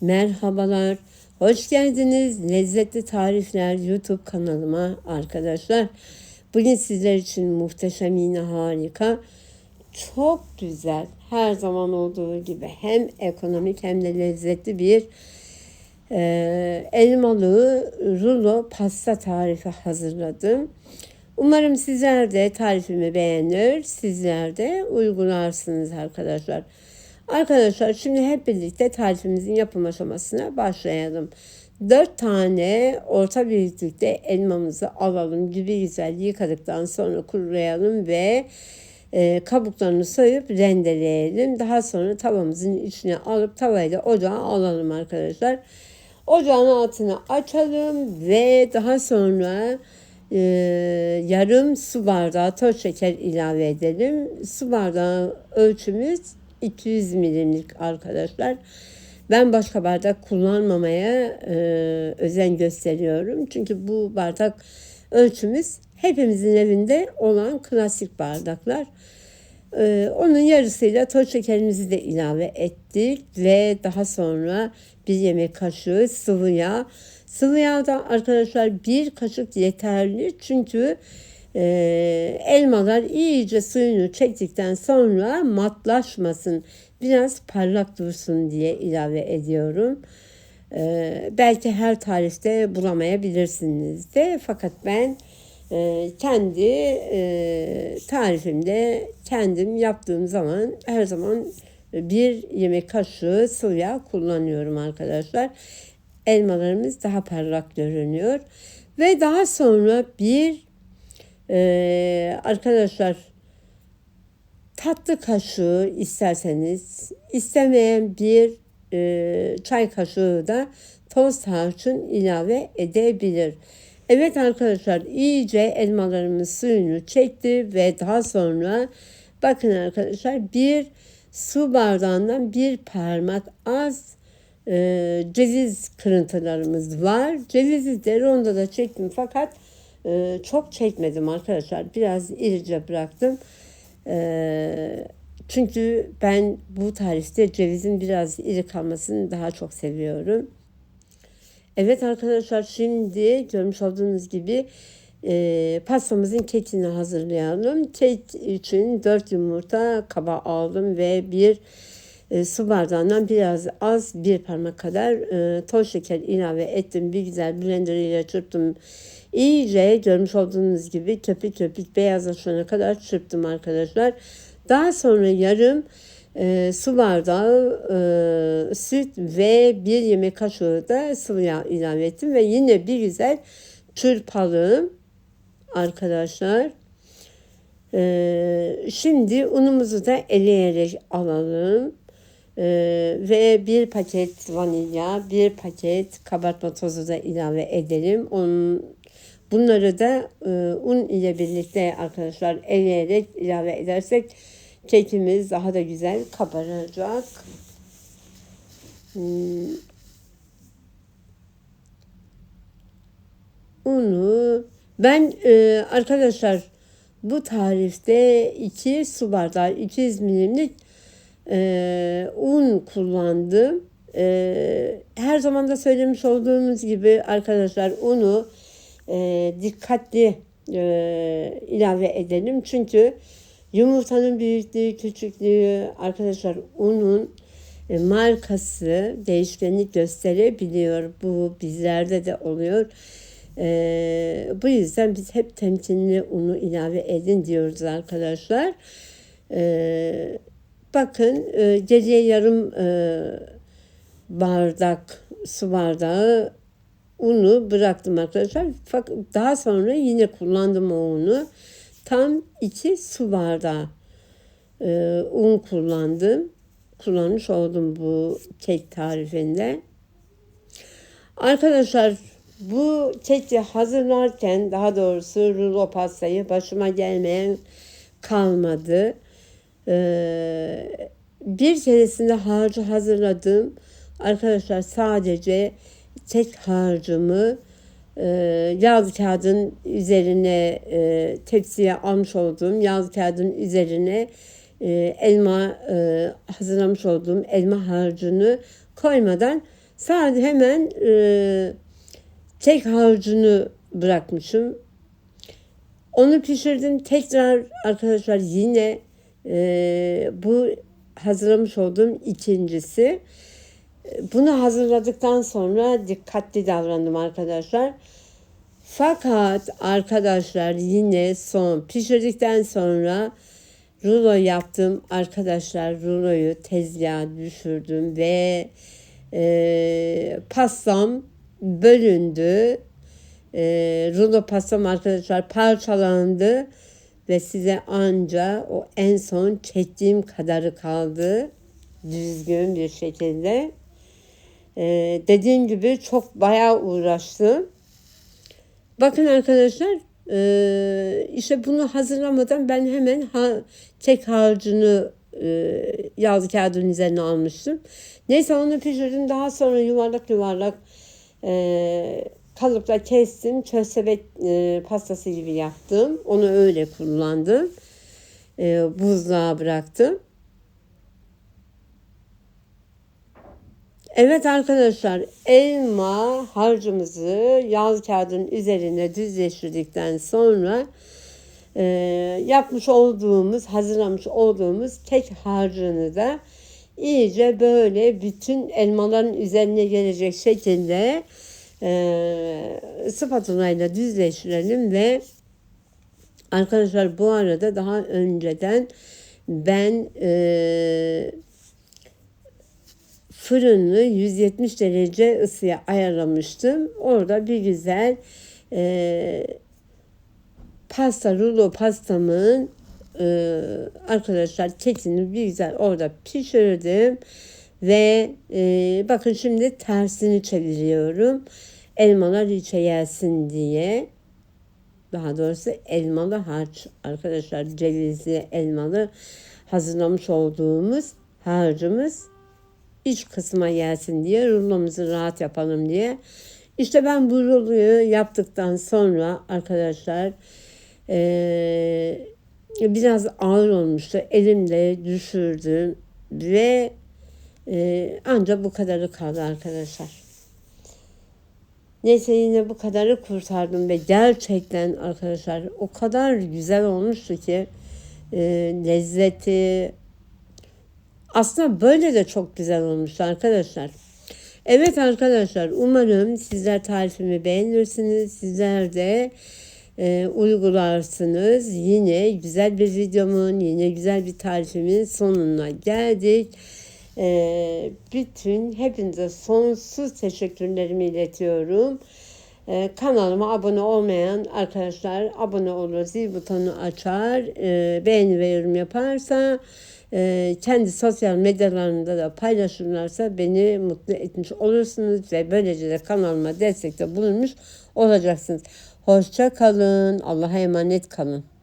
Merhabalar, hoş geldiniz. Lezzetli Tarifler YouTube kanalıma arkadaşlar. Bugün sizler için muhteşem yine harika, çok güzel, her zaman olduğu gibi hem ekonomik hem de lezzetli bir e, elmalı rulo pasta tarifi hazırladım. Umarım sizler de tarifimi beğenir, sizler de uygularsınız arkadaşlar. Arkadaşlar şimdi hep birlikte tarifimizin yapım aşamasına başlayalım. 4 tane orta büyüklükte elmamızı alalım. Gibi güzel yıkadıktan sonra kurulayalım ve e, kabuklarını soyup rendeleyelim. Daha sonra tavamızın içine alıp tavayla ocağa alalım arkadaşlar. Ocağın altını açalım ve daha sonra e, yarım su bardağı toz şeker ilave edelim. Su bardağı ölçümüz 200 milimlik arkadaşlar. Ben başka bardak kullanmamaya e, özen gösteriyorum. Çünkü bu bardak ölçümüz hepimizin evinde olan klasik bardaklar. E, onun yarısıyla toz şekerimizi de ilave ettik ve daha sonra bir yemek kaşığı sıvı yağ. Sıvı yağ da arkadaşlar bir kaşık yeterli çünkü e, elmalar iyice suyunu çektikten sonra matlaşmasın, biraz parlak dursun diye ilave ediyorum. E, belki her tarifte bulamayabilirsiniz de fakat ben e, kendi e, tarifimde kendim yaptığım zaman her zaman bir yemek kaşığı sıvı kullanıyorum arkadaşlar. Elmalarımız daha parlak görünüyor. Ve daha sonra bir ee, arkadaşlar tatlı kaşığı isterseniz istemeyen bir e, çay kaşığı da toz tarçın ilave edebilir. Evet arkadaşlar iyice elmalarımız suyunu çekti ve daha sonra bakın arkadaşlar bir su bardağından bir parmak az e, ceviz kırıntılarımız var. Cevizi de rondoda çektim fakat ee, çok çekmedim arkadaşlar. Biraz irice bıraktım. Ee, çünkü ben bu tarifte cevizin biraz iri kalmasını daha çok seviyorum. Evet arkadaşlar şimdi görmüş olduğunuz gibi e, pastamızın kekini hazırlayalım. Kek için 4 yumurta kaba aldım ve bir e, su bardağından biraz az bir parmak kadar e, toz şeker ilave ettim. Bir güzel blender ile çırptım İyice görmüş olduğunuz gibi köpük köpük beyazlaşana kadar çırptım arkadaşlar. Daha sonra yarım e, su bardağı e, süt ve bir yemek kaşığı da sıvı yağ ilave ettim ve yine bir güzel çırpalım arkadaşlar. E, şimdi unumuzu da eleyerek alalım. Ee, ve bir paket vanilya, bir paket kabartma tozu da ilave edelim. Onun Bunları da e, un ile birlikte arkadaşlar eleyerek ilave edersek kekimiz daha da güzel kabaracak. Hmm. Unu ben e, arkadaşlar bu tarifte 2 su bardağı 200 milimlik e, un kullandım. E, her zaman da söylemiş olduğumuz gibi arkadaşlar unu e, dikkatli e, ilave edelim. Çünkü yumurtanın büyüklüğü, küçüklüğü, arkadaşlar unun e, markası değişkenlik gösterebiliyor. Bu bizlerde de oluyor. E, bu yüzden biz hep temkinli unu ilave edin diyoruz arkadaşlar. E, bakın e, geriye yarım e, bardak su bardağı unu bıraktım arkadaşlar. Fakat daha sonra yine kullandım o unu. Tam iki su bardağı e, un kullandım. Kullanmış oldum bu kek tarifinde. Arkadaşlar bu keki hazırlarken daha doğrusu rulo pastayı başıma gelmeyen kalmadı. Ee, bir keresinde harcı hazırladım. Arkadaşlar sadece tek harcımı e, yağlı kağıdın üzerine e, tepsiye almış olduğum yağlı kağıdın üzerine e, elma e, hazırlamış olduğum elma harcını koymadan Sadece hemen tek harcını bırakmışım. Onu pişirdim. Tekrar arkadaşlar yine e, bu hazırlamış olduğum ikincisi. Bunu hazırladıktan sonra dikkatli davrandım arkadaşlar. Fakat arkadaşlar yine son pişirdikten sonra rulo yaptım. Arkadaşlar ruloyu tezgaha düşürdüm ve e, pastam bölündü. E, rulo pastam arkadaşlar parçalandı ve size anca o en son çektiğim kadarı kaldı düzgün bir şekilde. Ee, dediğim gibi çok bayağı uğraştım. Bakın arkadaşlar e, işte bunu hazırlamadan ben hemen ha, tek harcını e, yağlı kağıdın üzerine almıştım. Neyse onu pişirdim. Daha sonra yuvarlak yuvarlak e, kalıpla kestim. Köstebek e, pastası gibi yaptım. Onu öyle kullandım. E, buzluğa bıraktım. Evet arkadaşlar elma harcımızı yağ kağıdın üzerine düzleştirdikten sonra e, yapmış olduğumuz hazırlamış olduğumuz kek harcını da iyice böyle bütün elmaların üzerine gelecek şekilde e, spatula ile düzleştirelim ve arkadaşlar bu arada daha önceden ben e, fırını 170 derece ısıya ayarlamıştım. Orada bir güzel e, pasta rulo pastamın e, arkadaşlar kekini bir güzel orada pişirdim. Ve e, bakın şimdi tersini çeviriyorum. Elmalar içe gelsin diye. Daha doğrusu elmalı harç arkadaşlar cevizli elmalı hazırlamış olduğumuz harcımız iç kısma gelsin diye rulomuzu rahat yapalım diye. İşte ben bu ruloyu yaptıktan sonra arkadaşlar ee, biraz ağır olmuştu. Elimde düşürdüm ve e, ancak bu kadarı kaldı arkadaşlar. Neyse yine bu kadarı kurtardım ve gerçekten arkadaşlar o kadar güzel olmuştu ki e, lezzeti, aslında böyle de çok güzel olmuş arkadaşlar. Evet arkadaşlar umarım sizler tarifimi beğenirsiniz. Sizler de e, uygularsınız. Yine güzel bir videomun, yine güzel bir tarifimin sonuna geldik. E, bütün hepinize sonsuz teşekkürlerimi iletiyorum. E, kanalıma abone olmayan arkadaşlar abone olur, zil butonu açar, e, beğeni ve yorum yaparsa e, kendi sosyal medyalarında da paylaşırlarsa beni mutlu etmiş olursunuz ve böylece de kanalıma destekte bulunmuş olacaksınız. Hoşça kalın. Allah'a emanet kalın.